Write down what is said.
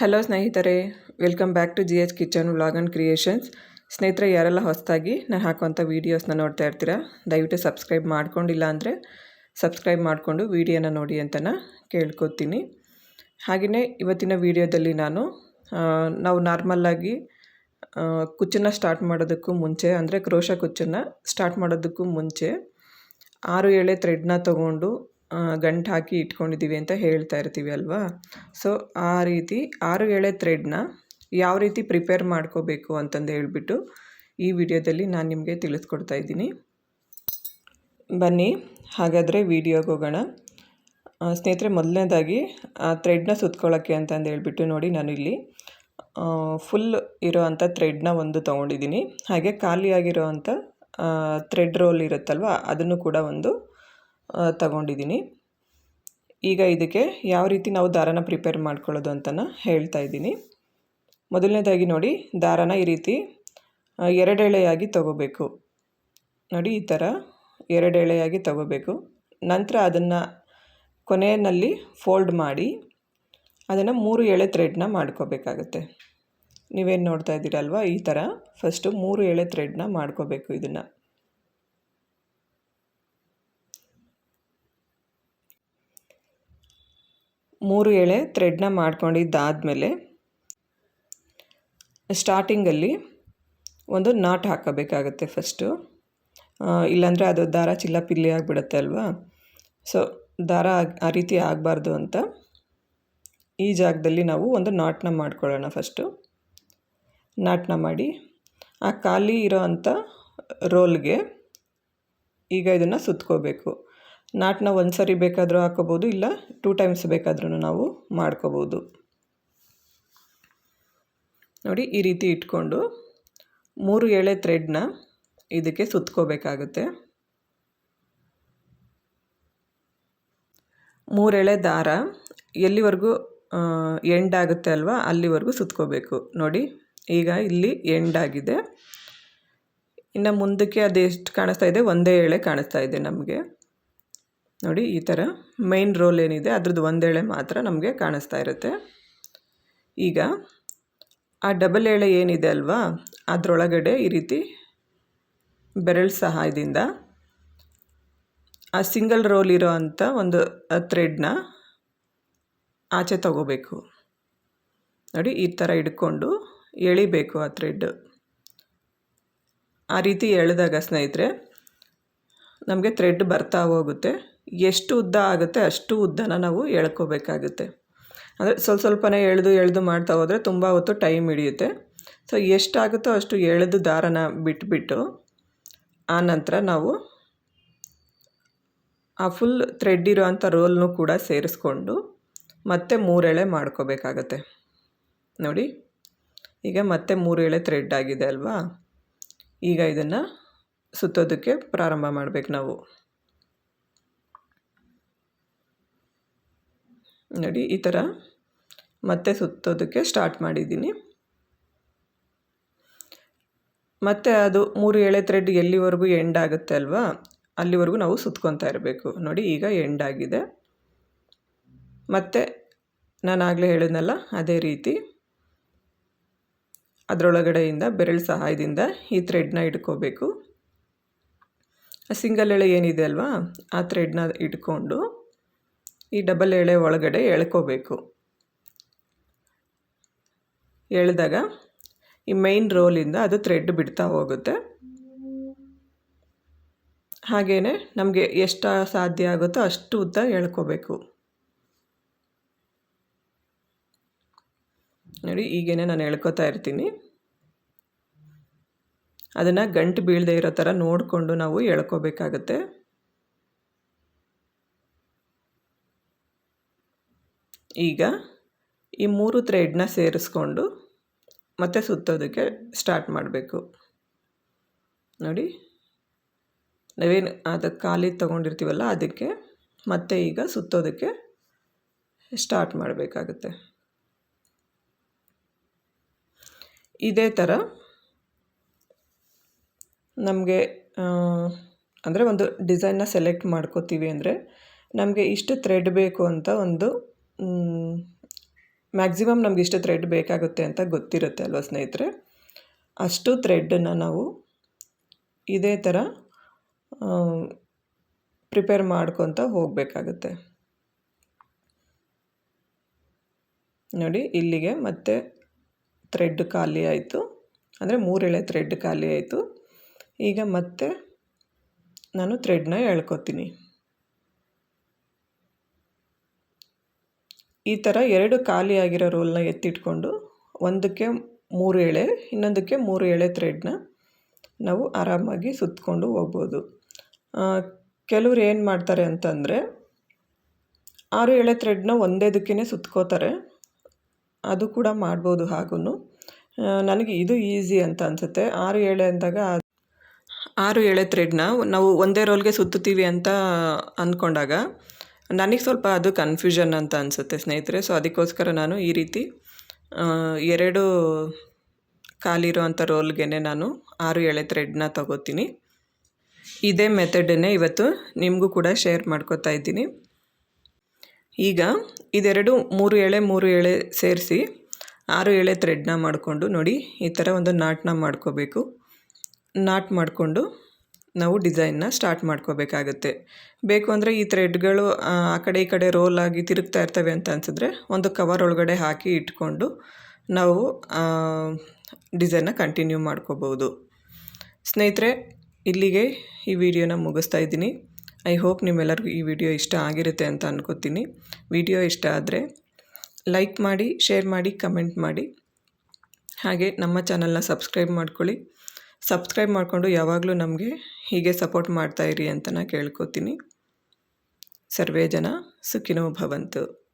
Hello ಸ್ನೇಹಿತರೆ, welcome back to G H kitchen vlog and creations. ಸ್ನೇಹಿತರೆ, ಯಾರೆಲ್ಲ ಹೊಸದಾಗಿ ನಾನು ಹಾಕುವಂಥ ವೀಡಿಯೋಸ್ನ ನೋಡ್ತಾ ಇರ್ತೀರಾ, ದಯವಿಟ್ಟು ಸಬ್ಸ್ಕ್ರೈಬ್ ಮಾಡ್ಕೊಂಡಿಲ್ಲ ಅಂದರೆ ಸಬ್ಸ್ಕ್ರೈಬ್ ಮಾಡಿಕೊಂಡು ವೀಡಿಯೋನ ನೋಡಿ ಅಂತನ ಕೇಳ್ಕೊತೀನಿ. ಹಾಗೆಯೇ ಇವತ್ತಿನ ವೀಡಿಯೋದಲ್ಲಿ ನಾನು ನಾವು ನಾರ್ಮಲ್ಲಾಗಿ ಕುಚ್ಚನ್ನ ಸ್ಟಾರ್ಟ್ ಮಾಡೋದಕ್ಕೂ ಮುಂಚೆ, ಅಂದರೆ ಕ್ರೋಶ ಕುಚ್ಚನ್ನು ಸ್ಟಾರ್ಟ್ ಮಾಡೋದಕ್ಕೂ ಮುಂಚೆ, ಆರು ಎಳೆ ಥ್ರೆಡ್ನ ತೊಗೊಂಡು ಗಂಟು ಹಾಕಿ ಇಟ್ಕೊಂಡಿದ್ದೀವಿ ಅಂತ ಹೇಳ್ತಾ ಇರ್ತೀವಿ ಅಲ್ವಾ? ಸೊ ಆ ರೀತಿ ಆರು ಎಳೆ ಥ್ರೆಡ್ನ ಯಾವ ರೀತಿ ಪ್ರಿಪೇರ್ ಮಾಡ್ಕೋಬೇಕು ಅಂತಂದು ಹೇಳಿಬಿಟ್ಟು ಈ ವಿಡಿಯೋದಲ್ಲಿ ನಾನು ನಿಮಗೆ ತಿಳಿಸ್ಕೊಡ್ತಾ ಇದ್ದೀನಿ. ಬನ್ನಿ, ಹಾಗಾದರೆ ವಿಡಿಯೋಗೆ ಹೋಗೋಣ. ಸ್ನೇಹಿತರೆ, ಮೊದಲನೇದಾಗಿ ಆ ಥ್ರೆಡ್ನ ಸುತ್ಕೊಳ್ಳೋಕ್ಕೆ ಅಂತಂದು ಹೇಳ್ಬಿಟ್ಟು ನೋಡಿ ನಾನು ಇಲ್ಲಿ ಫುಲ್ ಇರೋ ಅಂಥ ಥ್ರೆಡ್ನ ಒಂದು ತೊಗೊಂಡಿದ್ದೀನಿ. ಹಾಗೆ ಖಾಲಿಯಾಗಿರೋ ಅಂಥ ಥ್ರೆಡ್ ರೋಲ್ ಇರುತ್ತಲ್ವ, ಅದನ್ನು ಕೂಡ ಒಂದು ತಗೊಂಡಿದ್ದೀನಿ. ಈಗ ಇದಕ್ಕೆ ಯಾವ ರೀತಿ ನಾವು ದಾರನ ಪ್ರಿಪೇರ್ ಮಾಡ್ಕೊಳ್ಳೋದು ಅಂತಲೂ ಹೇಳ್ತಾ ಇದ್ದೀನಿ. ಮೊದಲನೇದಾಗಿ ನೋಡಿ, ದಾರನ ಈ ರೀತಿ ಎರಡೆಳೆಯಾಗಿ ತಗೋಬೇಕು. ನೋಡಿ, ಈ ಥರ ಎರಡೆಳೆಯಾಗಿ ತಗೋಬೇಕು. ನಂತರ ಅದನ್ನು ಕೊನೆಯಲ್ಲಿ ಫೋಲ್ಡ್ ಮಾಡಿ, ಅದನ್ನು ಮೂರು ಎಳೆ ಥ್ರೆಡ್ನ ಮಾಡ್ಕೋಬೇಕಾಗತ್ತೆ. ನೀವೇನು ನೋಡ್ತಾ ಇದ್ದೀರಲ್ವ, ಈ ಥರ. ಫಸ್ಟು ಮೂರು ಎಳೆ ಥ್ರೆಡ್ನ ಮಾಡ್ಕೋಬೇಕು ಇದನ್ನು. ಮೂರು ಎಳೆ ಥ್ರೆಡ್ನ ಮಾಡ್ಕೊಂಡಿದ್ದಾದಮೇಲೆ ಸ್ಟಾರ್ಟಿಂಗಲ್ಲಿ ಒಂದು ನಾಟ್ ಹಾಕಬೇಕಾಗುತ್ತೆ ಫಸ್ಟು ಇಲ್ಲಾಂದರೆ ಅದು ದಾರ ಚಿಲ್ಲಪಿಲ್ಲಿ ಆಗಿಬಿಡುತ್ತೆ ಅಲ್ವಾ? ಸೊ ದಾರ ಆ- ರೀತಿ ಆಗಬಾರ್ದು ಅಂತ ಈ ಜಾಗದಲ್ಲಿ ನಾವು ಒಂದು ನಾಟನ್ನ ಮಾಡ್ಕೊಳ್ಳೋಣ ಫಸ್ಟು ನಾಟ್ನ ಮಾಡಿ ಆ ಖಾಲಿ ಇರೋ ಅಂಥ ರೋಲ್ಗೆ ಈಗ ಇದನ್ನು ಸುತ್ಕೋಬೇಕು. ನಾಟ್ನ ಒಂದು ಸರಿ ಬೇಕಾದರೂ ಹಾಕೋಬೋದು, ಇಲ್ಲ ಟೂ ಟೈಮ್ಸ್ ಬೇಕಾದ್ರೂ ನಾವು ಮಾಡ್ಕೋಬೋದು. ನೋಡಿ, ಈ ರೀತಿ ಇಟ್ಕೊಂಡು ಮೂರು ಎಳೆ ಥ್ರೆಡ್ನ ಇದಕ್ಕೆ ಸುತ್ಕೋಬೇಕಾಗುತ್ತೆ. ಮೂರೆಳೆ ದಾರ ಎಲ್ಲಿವರೆಗೂ ಎಂಡ್ ಆಗುತ್ತೆ ಅಲ್ವಾ, ಅಲ್ಲಿವರೆಗೂ ಸುತ್ಕೋಬೇಕು. ನೋಡಿ, ಈಗ ಇಲ್ಲಿ ಎಂಡ್ ಆಗಿದೆ. ಇನ್ನು ಮುಂದಕ್ಕೆ ಅದೆಷ್ಟು ಕಾಣಿಸ್ತಾ ಇದೆ? ಒಂದೇ ಎಳೆ ಕಾಣಿಸ್ತಾ ಇದೆ ನಮಗೆ. ನೋಡಿ, ಈ ಥರ ಮೈನ್ ರೋಲ್ ಏನಿದೆ, ಅದ್ರದ್ದು ಒಂದೆಳೆ ಮಾತ್ರ ನಮಗೆ ಕಾಣಿಸ್ತಾ ಇರುತ್ತೆ. ಈಗ ಆ ಡಬಲ್ ಎಳೆ ಏನಿದೆ ಅಲ್ವಾ, ಅದರೊಳಗಡೆ ಈ ರೀತಿ ಬೆರಳು ಸಹಾಯದಿಂದ ಆ ಸಿಂಗಲ್ ರೋಲ್ ಇರೋ ಅಂಥ ಒಂದು ಥ್ರೆಡ್ನ ಆಚೆ ತಗೋಬೇಕು. ನೋಡಿ, ಈ ಥರ ಹಿಡ್ಕೊಂಡು ಎಳಿಬೇಕು ಆ ಥ್ರೆಡ್ ಆ ರೀತಿ ಎಳೆದಾಗ ಸ್ನೇಹಿತರೆ, ನಮಗೆ ಥ್ರೆಡ್ ಬರ್ತಾ ಹೋಗುತ್ತೆ. ಎಷ್ಟು ಉದ್ದ ಆಗುತ್ತೆ ಅಷ್ಟು ಉದ್ದನ ನಾವು ಎಳ್ಕೋಬೇಕಾಗುತ್ತೆ. ಅಂದರೆ ಸ್ವಲ್ಪ ಸ್ವಲ್ಪನೇ ಎಳೆದು ಎಳೆದು ಮಾಡ್ತಾ ಹೋದರೆ ತುಂಬ ಹೊತ್ತು ಟೈಮ್ ಹಿಡಿಯುತ್ತೆ. ಸೊ ಎಷ್ಟಾಗುತ್ತೋ ಅಷ್ಟು ಎಳೆದು ದಾರನ ಬಿಟ್ಬಿಟ್ಟು ಆ ನಂತರ ನಾವು ಆ ಫುಲ್ ಥ್ರೆಡ್ ಇರೋವಂಥ ರೋಲ್ನು ಕೂಡ ಸೇರಿಸ್ಕೊಂಡು ಮತ್ತೆ ಮೂರೆಳೆ ಮಾಡ್ಕೋಬೇಕಾಗತ್ತೆ. ನೋಡಿ, ಈಗ ಮತ್ತೆ ಮೂರು ಎಳೆ ಥ್ರೆಡ್ ಆಗಿದೆ ಅಲ್ವಾ? ಈಗ ಇದನ್ನು ಸುತ್ತೋದಕ್ಕೆ ಪ್ರಾರಂಭ ಮಾಡಬೇಕು ನಾವು. ನೋಡಿ, ಈ ಥರ ಮತ್ತೆ ಸುತ್ತೋದಕ್ಕೆ ಸ್ಟಾರ್ಟ್ ಮಾಡಿದ್ದೀನಿ. ಮತ್ತು ಅದು ಮೂರು ಎಳೆ ಥ್ರೆಡ್ ಎಲ್ಲಿವರೆಗೂ ಎಂಡ್ ಆಗುತ್ತೆ ಅಲ್ವಾ? ಅಲ್ಲಿವರೆಗೂ ನಾವು ಸುತ್ಕೊತಾ ಇರಬೇಕು. ನೋಡಿ, ಈಗ ಎಂಡ್ ಆಗಿದೆ. ಮತ್ತು ನಾನು ಆಗಲೇ ಹೇಳಿದ್ನಲ್ಲ, ಅದೇ ರೀತಿ ಅದರೊಳಗಡೆಯಿಂದ ಬೆರಳು ಸಹಾಯದಿಂದ ಈ ಥ್ರೆಡ್ನ ಇಟ್ಕೋಬೇಕು. ಸಿಂಗಲ್ ಎಳೆ ಏನಿದೆ ಅಲ್ವಾ? ಆ ಥ್ರೆಡ್ನ ಇಟ್ಕೊಂಡು ಈ ಡಬಲ್ ಎಳೆ ಒಳಗಡೆ ಎಳ್ಕೋಬೇಕು. ಎಳೆದಾಗ ಈ ಮೈನ್ ರೋಲಿಂದ ಅದು ಥ್ರೆಡ್ ಬಿಡ್ತಾ ಹೋಗುತ್ತೆ. ಹಾಗೆಯೇ ನಮಗೆ ಎಷ್ಟು ಸಾಧ್ಯ ಆಗುತ್ತೋ ಅಷ್ಟು ಉದ್ದ ಎಳ್ಕೋಬೇಕು. ನೋಡಿ, ಈಗೇನೆ ನಾನು ಎಳ್ಕೊತಾ ಇರ್ತೀನಿ. ಅದನ್ನು ಗಂಟು ಬೀಳದೆ ಇರೋ ಥರ ನೋಡಿಕೊಂಡು ನಾವು ಎಳ್ಕೋಬೇಕಾಗತ್ತೆ. ಈಗ ಈ ಮೂರು ಥ್ರೆಡ್ನ ಸೇರಿಸ್ಕೊಂಡು ಮತ್ತೆ ಸುತ್ತೋದಕ್ಕೆ ಸ್ಟಾರ್ಟ್ ಮಾಡಬೇಕು. ನೋಡಿ, ನಾವೇನು ಅದಕ್ಕೆ ಖಾಲಿ ತೊಗೊಂಡಿರ್ತೀವಲ್ಲ ಅದಕ್ಕೆ ಮತ್ತೆ ಈಗ ಸುತ್ತೋದಕ್ಕೆ ಸ್ಟಾರ್ಟ್ ಮಾಡಬೇಕಾಗುತ್ತೆ. ಇದೇ ಥರ ನಮಗೆ ಅಂದರೆ ಒಂದು ಡಿಸೈನ್ನ ಸೆಲೆಕ್ಟ್ ಮಾಡ್ಕೋತೀವಿ ಅಂದರೆ ನಮಗೆ ಇಷ್ಟು ಥ್ರೆಡ್ ಬೇಕು ಅಂತ ಒಂದು ಮ್ಯಾಕ್ಸಿಮಮ್ ನಮ್ಗೆ ಇಷ್ಟು ಥ್ರೆಡ್ ಬೇಕಾಗುತ್ತೆ ಅಂತ ಗೊತ್ತಿರುತ್ತೆ ಅಲ್ವಾ ಸ್ನೇಹಿತರೆ? ಅಷ್ಟು ಥ್ರೆಡ್ಡನ್ನು ನಾವು ಇದೇ ಥರ ಪ್ರಿಪೇರ್ ಮಾಡ್ಕೊತ ಹೋಗಬೇಕಾಗುತ್ತೆ. ನೋಡಿ, ಇಲ್ಲಿಗೆ ಮತ್ತೆ ಥ್ರೆಡ್ ಖಾಲಿ ಆಯಿತು. ಅಂದರೆ ಮೂರೆಳೆ ಥ್ರೆಡ್ ಖಾಲಿ ಆಯಿತು. ಈಗ ಮತ್ತೆ ನಾನು ಥ್ರೆಡ್ನ ಎಳ್ಕೊತೀನಿ. ಈ ಥರ ಎರಡು ಖಾಲಿಯಾಗಿರೋ ರೋಲ್ನ ಎತ್ತಿಟ್ಕೊಂಡು ಒಂದಕ್ಕೆ ಮೂರು ಎಳೆ, ಇನ್ನೊಂದಕ್ಕೆ ಮೂರು ಎಳೆ ಥ್ರೆಡ್ನ ನಾವು ಆರಾಮಾಗಿ ಸುತ್ತಕೊಂಡು ಹೋಗ್ಬೋದು. ಕೆಲವ್ರು ಏನು ಮಾಡ್ತಾರೆ ಅಂತಂದರೆ ಆರು ಎಳೆ ಥ್ರೆಡ್ನ ಒಂದೇ ದಕ್ಕೇ ಸುತ್ಕೋತಾರೆ. ಅದು ಕೂಡ ಮಾಡ್ಬೋದು ಹಾಗೂ ನನಗೆ ಇದು ಈಸಿ ಅಂತ ಅನಿಸುತ್ತೆ. ಆರು ಎಳೆ ಅಂದಾಗ ಆರು ಎಳೆ ಥ್ರೆಡ್ನ ನಾವು ಒಂದೇ ರೋಲ್ಗೆ ಸುತ್ತುತ್ತೀವಿ ಅಂತ ಅಂದ್ಕೊಂಡಾಗ ನನಗೆ ಸ್ವಲ್ಪ ಅದು ಕನ್ಫ್ಯೂಷನ್ ಅಂತ ಅನಿಸುತ್ತೆ ಸ್ನೇಹಿತರೆ. ಸೊ ಅದಕ್ಕೋಸ್ಕರ ನಾನು ಈ ರೀತಿ ಎರಡು ಕಾಲಿರೋ ಅಂಥ ರೋಲ್ಗೆ ನಾನು ಆರು ಎಳೆ ಥ್ರೆಡ್ನ ತಗೋತೀನಿ. ಇದೇ ಮೆಥಡನ್ನೇ ಇವತ್ತು ನಿಮಗೂ ಕೂಡ ಶೇರ್ ಮಾಡ್ಕೋತಾ ಇದ್ದೀನಿ. ಈಗ ಇದೆರಡು ಮೂರು ಎಳೆ ಮೂರು ಎಳೆ ಸೇರಿಸಿ ಆರು ಎಳೆ ಥ್ರೆಡ್ನ ಮಾಡಿಕೊಂಡು ನೋಡಿ ಈ ಥರ ಒಂದು ನಾಟನ್ನ ಮಾಡ್ಕೋಬೇಕು. ನಾಟ್ ಮಾಡಿಕೊಂಡು ನಾವು ಡಿಸೈನ್ನ ಸ್ಟಾರ್ಟ್ ಮಾಡ್ಕೋಬೇಕಾಗುತ್ತೆ. ಬೇಕು ಅಂದರೆ ಈ ಥ್ರೆಡ್ಗಳು, ಆ ಕಡೆ ಈ ಕಡೆ ರೋಲ್ ಆಗಿ ತಿರುಗ್ತಾ ಇರ್ತವೆ ಅಂತ ಅನಿಸಿದ್ರೆ ಒಂದು ಕವರ್ ಒಳಗಡೆ ಹಾಕಿ ಇಟ್ಕೊಂಡು ನಾವು ಡಿಸೈನ್ನ ಕಂಟಿನ್ಯೂ ಮಾಡ್ಕೋಬೋದು. ಸ್ನೇಹಿತರೆ, ಇಲ್ಲಿಗೆ ಈ ವಿಡಿಯೋನ ಮುಗಿಸ್ತಾ ಇದ್ದೀನಿ. ಐ ಹೋಪ್ ನಿಮ್ಮೆಲ್ಲರಿಗೂ ಈ ವಿಡಿಯೋ ಇಷ್ಟ ಆಗಿರುತ್ತೆ ಅಂತ ಅನ್ಕೋತೀನಿ. ವಿಡಿಯೋ ಇಷ್ಟ ಆದರೆ ಲೈಕ್ ಮಾಡಿ, ಶೇರ್ ಮಾಡಿ, ಕಮೆಂಟ್ ಮಾಡಿ. ಹಾಗೆ ನಮ್ಮ ಚಾನಲ್ನ ಸಬ್ಸ್ಕ್ರೈಬ್ ಮಾಡ್ಕೊಳ್ಳಿ. ಸಬ್ಸ್ಕ್ರೈಬ್ ಮಾಡಿಕೊಂಡು ಯಾವಾಗಲೂ ನಮಗೆ ಹೀಗೆ ಸಪೋರ್ಟ್ ಮಾಡ್ತಾಯಿರಿ ಅಂತ ನಾನು ಕೇಳ್ಕೊತೀನಿ. ಸರ್ವೇ ಜನ ಸುಖಿನೋ ಭವಂತು.